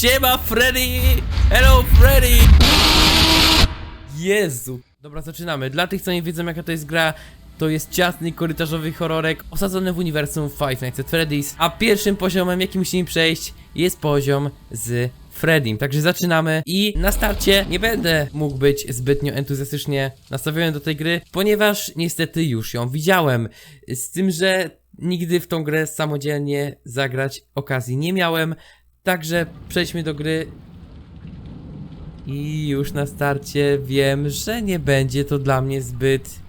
Siema Freddy! Hello Freddy! Jezu. Dobra, zaczynamy. Dla tych, co nie wiedzą jaka to jest gra, to jest ciasny, korytarzowy horrorek osadzony w uniwersum Five Nights at Freddy's, a pierwszym poziomem, jaki musimy przejść, jest poziom z Freddym. Także zaczynamy i na starcie nie będę mógł być zbytnio entuzjastycznie nastawiony do tej gry, ponieważ niestety już ją widziałem. Z tym, że nigdy w tą grę samodzielnie zagrać okazji nie miałem, także przejdźmy do gry i już na starcie wiem, że nie będzie to dla mnie zbyt.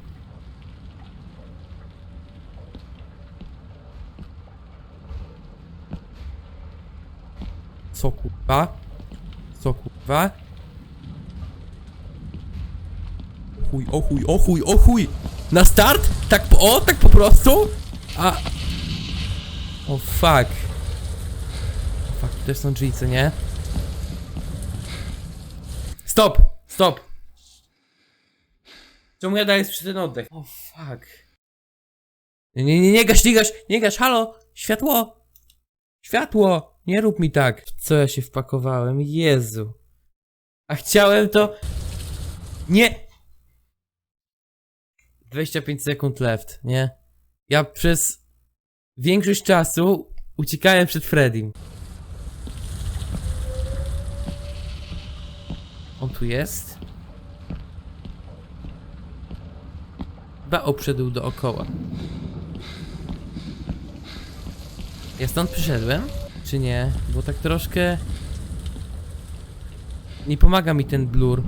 Co kurwa? Co kurwa? Chuj, o chuj, o! Na start? Tak po, o, tak po prostu? A... O fuck. Fuck, to są drzwi, co nie? Stop! Stop! Czemu ja daję ten oddech? O fuck. Nie, nie, nie, nie gaś, nie gaś, nie gaś, halo! Światło! Światło! Nie rób mi tak. Co ja się wpakowałem? Jezu. A chciałem to... Nie! 25 sekund left, nie? Ja przez większość czasu uciekałem przed Freddym. On tu jest? Chyba obszedł dookoła. Ja stąd przyszedłem? Czy nie? Bo tak troszkę... Nie pomaga mi ten blur.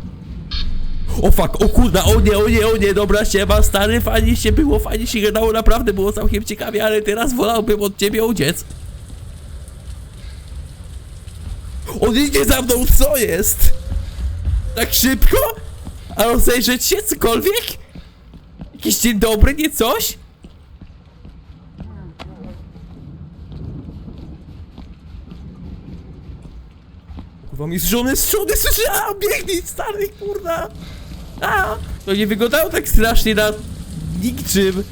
O fuck, o kurda, o nie, o nie, o nie, dobra, siema, stary, fajnie się było, fajnie się gadało, naprawdę było całkiem ciekawie, ale teraz wolałbym od ciebie uciec. On idzie za mną, co jest? Tak szybko? A rozejrzeć się cokolwiek? Jakiś dzień dobry, nie coś? Kurwa mi z żony, z żony, biegnij stary, kurwa! A! To nie wyglądało tak strasznie na niczym.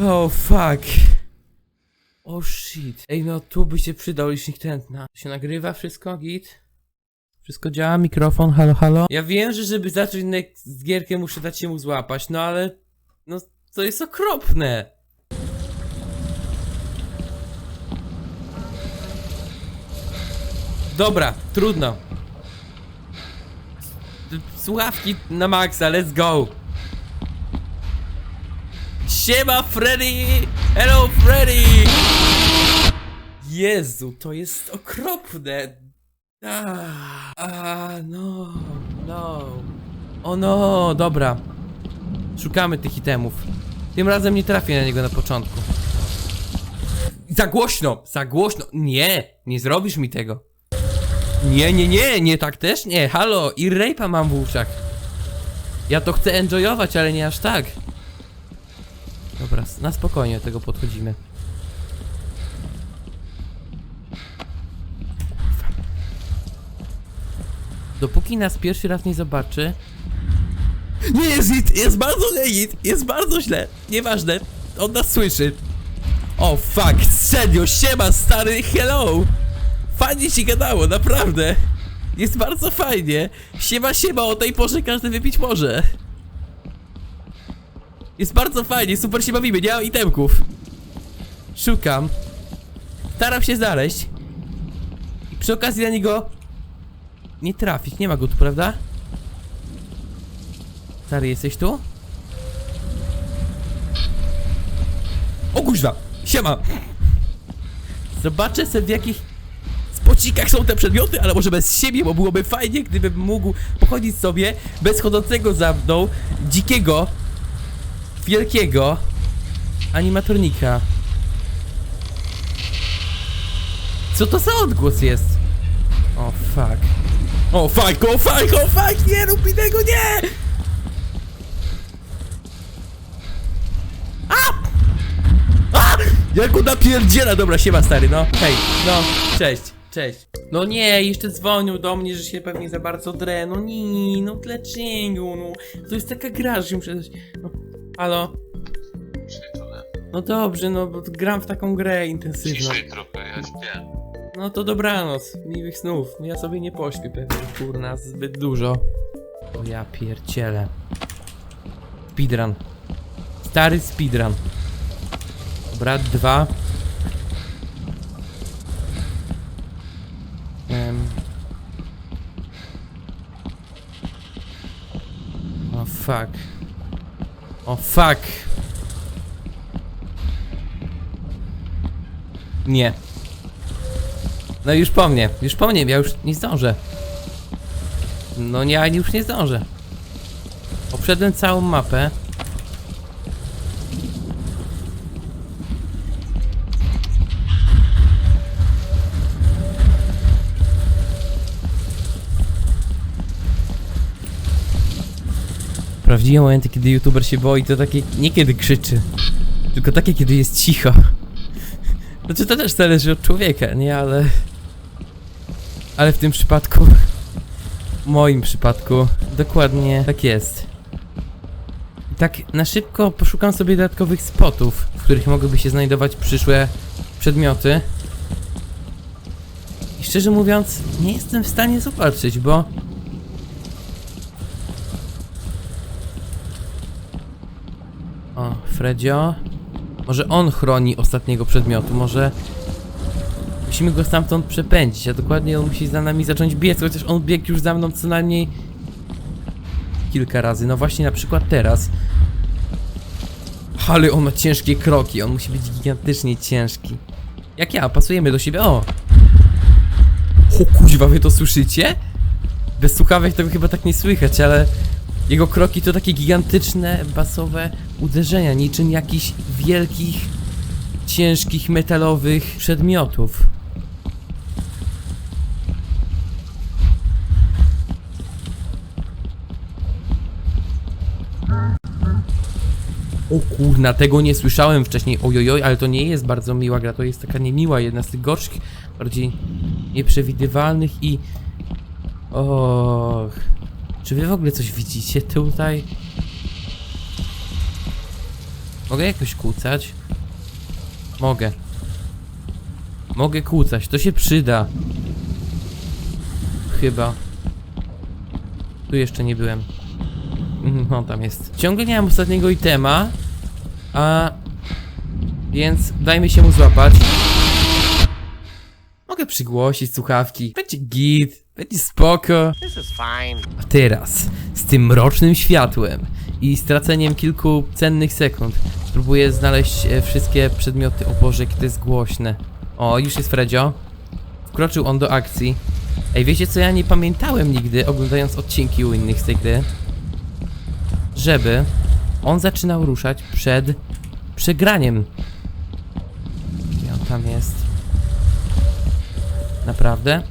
Oh fuck. Oh shit. Ej no tu by się przydał licznik tętna. Się nagrywa wszystko, git? Wszystko działa, mikrofon, halo, halo? Ja wiem, że żeby zacząć z gierkę muszę dać się mu złapać, no ale... No to jest okropne. Dobra, trudno. Słuchawki na maksa, let's go. Siema Freddy! Hello Freddy! Jezu, to jest okropne. A, a, no, no. O no, dobra. Szukamy tych itemów. Tym razem nie trafię na niego na początku. Za głośno, za głośno. Nie, nie zrobisz mi tego. Nie, nie, nie, nie tak też nie. Halo, i rape'a mam w uszach. Ja to chcę enjoyować, ale nie aż tak. Dobra, na spokojnie do tego podchodzimy. Dopóki nas pierwszy raz nie zobaczy. Nie jest git, jest bardzo źle git, jest bardzo źle. Nieważne, on nas słyszy. O fuck, serio, siema stary, hello! Fajnie się gadało, naprawdę. Jest bardzo fajnie. Siema, siema, o tej porze każdy wypić może. Jest bardzo fajnie, super się bawimy, nie mam itemków. Szukam. Staram się znaleźć. I przy okazji na niego nie trafić. Nie ma go tu, prawda? Stary, jesteś tu? O kuźwa! Siema! Zobaczę sobie w jakich spocikach są te przedmioty, ale może bez siebie, bo byłoby fajnie, gdybym mógł pochodzić sobie bez chodzącego za mną dzikiego, wielkiego animatronika. Co to za odgłos jest? O fuck. O fuck, o fuck, o fuck, nie rób mi tego, nie! A! A! Jak go napierdziela! Dobra, siema stary, no. Hej, no, cześć, cześć. No nie, jeszcze dzwonił do mnie, że się pewnie za bardzo drę. No nie, no dlaczego, no. To jest taka gra, że muszę... No, halo? No dobrze, no bo gram w taką grę intensywną. Ciszej trochę, ja śpię. No to dobranoc, miłych snów. Ja sobie nie pośpię pewnie, kurna, zbyt dużo. O ja pierdzielę. Speedrun. Stary speedrun. Dobra, dwa. Em. O fuck. O fuck. Nie. No już po mnie, już po mnie, ja już nie zdążę. No nie, ja już nie zdążę. Obszedłem całą mapę. Prawdziwe momenty, kiedy youtuber się boi, to takie nie kiedy krzyczy, tylko takie, kiedy jest cicho. Znaczy to też zależy od człowieka, nie? Ale... Ale w tym przypadku... W moim przypadku dokładnie tak jest. Tak na szybko poszukam sobie dodatkowych spotów, w których mogłyby się znajdować przyszłe przedmioty. I szczerze mówiąc, nie jestem w stanie zobaczyć, bo... O, Fredzio. Może on chroni ostatniego przedmiotu, może musimy go stamtąd przepędzić, a dokładnie on musi za nami zacząć biec, chociaż on biegł już za mną co najmniej kilka razy. No właśnie na przykład teraz. Ale on ma ciężkie kroki, on musi być gigantycznie ciężki. Jak ja, pasujemy do siebie, o! O kuźwa, wy to słyszycie? Bez słuchawek tego chyba tak nie słychać, ale jego kroki to takie gigantyczne, basowe uderzenia, niczym jakichś wielkich, ciężkich, metalowych przedmiotów. O kurna, tego nie słyszałem wcześniej. Ojojoj, ale to nie jest bardzo miła gra, to jest taka niemiła, jedna z tych gorszych, bardziej nieprzewidywalnych i... Och... Czy wy w ogóle coś widzicie tutaj? Mogę jakoś kłócać? Mogę. Mogę kłócać, to się przyda. Chyba. Tu jeszcze nie byłem. Mhm, No, tam jest. Ciągle nie mam ostatniego itema. A... Więc dajmy się mu złapać. Mogę przygłosić słuchawki. Będzie git. Będzie spoko. This is fine. A teraz, z tym mrocznym światłem i straceniem kilku cennych sekund, spróbuję znaleźć e, wszystkie przedmioty. O Boże, jakie to jest głośne. O, już jest Fredzio. Wkroczył on do akcji. Ej, wiecie co, ja nie pamiętałem nigdy, oglądając odcinki u innych z tej gry, żeby on zaczynał ruszać przed przegraniem. Gdzie on tam jest? Naprawdę?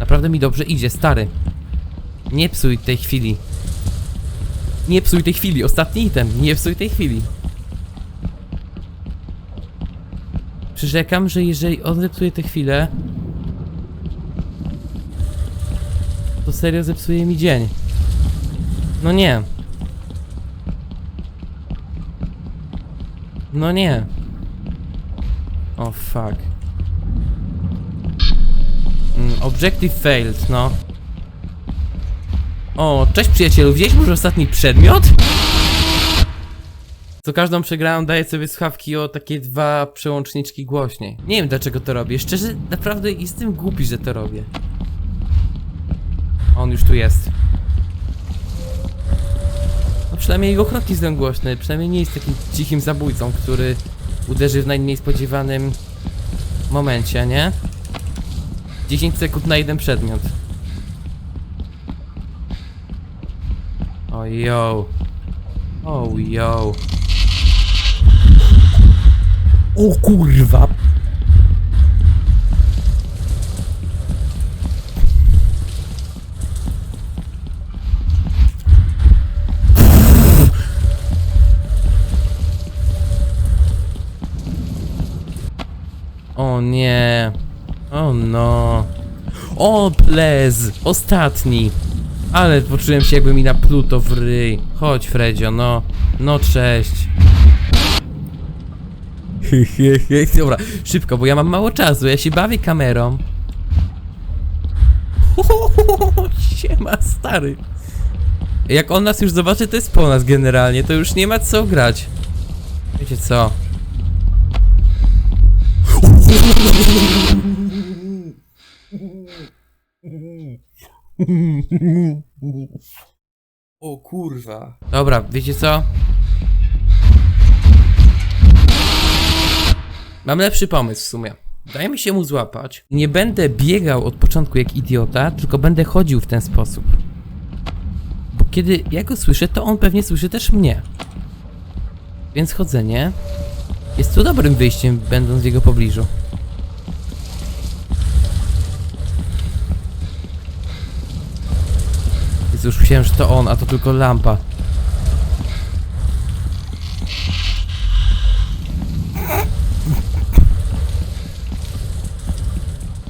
Naprawdę mi dobrze idzie, stary. Nie psuj tej chwili. Nie psuj tej chwili, ostatni item. Nie psuj tej chwili. Przyrzekam, że jeżeli on zepsuje tę chwilę, to serio zepsuje mi dzień. No nie. No nie. O fuck. Mm, objective failed, no. O, cześć przyjacielu, widziałeś może ostatni przedmiot? Co każdą przegraną daję sobie słuchawki o takie dwa przełączniczki głośniej. Nie wiem dlaczego to robię, szczerze naprawdę jestem głupi, że to robię. On już tu jest. Przynajmniej jego kroki są głośne, przynajmniej nie jest takim cichym zabójcą, który uderzy w najmniej spodziewanym momencie, nie? 10 sekund na jeden przedmiot. O yo. O yo. O kurwa. No. O, plez! Ostatni! Ale poczułem się jakby mi napluto w ryj. Chodź, Fredzio, no. No, cześć. Dobra, szybko, bo ja mam mało czasu, ja się bawię kamerą. Siema, stary. Jak on nas już zobaczy, to jest po nas generalnie, to już nie ma co grać. Wiecie co? O kurwa. Dobra, wiecie co? Mam lepszy pomysł w sumie. Dajmy się mu złapać. Nie będę biegał od początku jak idiota, tylko będę chodził w ten sposób. Bo kiedy ja go słyszę, to on pewnie słyszy też mnie. Więc chodzenie jest tu dobrym wyjściem, będąc w jego pobliżu. Więc już myślałem, że to on, a to tylko lampa.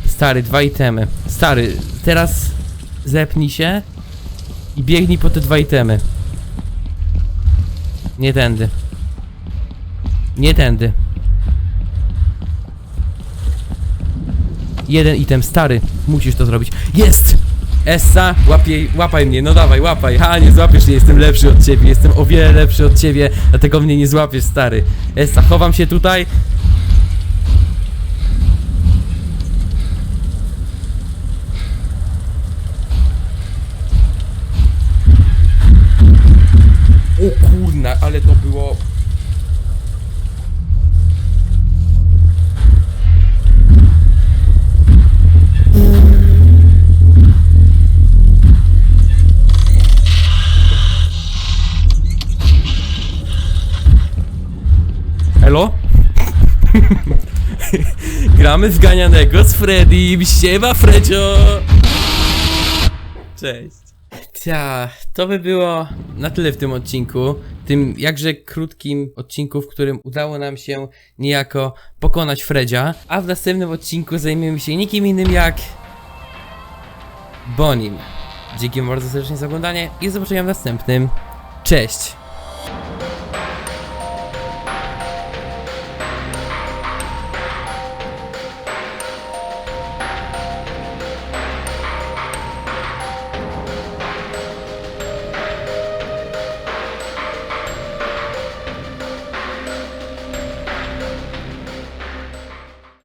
Stary, dwa itemy. Stary, teraz zepnij się i biegnij po te dwa itemy. Nie tędy. Nie tędy. Jeden item, stary. Musisz to zrobić. Jest! Essa, łapaj mnie, no dawaj, łapaj. Ha, nie złapiesz mnie, jestem lepszy od ciebie, jestem o wiele lepszy od ciebie, dlatego mnie nie złapiesz, stary. Essa, chowam się tutaj. O kurna, ale to było... Elo? Gramy w ganianego z Freddy. Siema Fredzio! Cześć. Ta, to by było na tyle w tym odcinku. Tym jakże krótkim odcinku, w którym udało nam się niejako pokonać Fredzia. A w następnym odcinku zajmiemy się nikim innym jak. Bonim. Dzięki bardzo serdecznie za oglądanie i do zobaczenia w następnym. Cześć!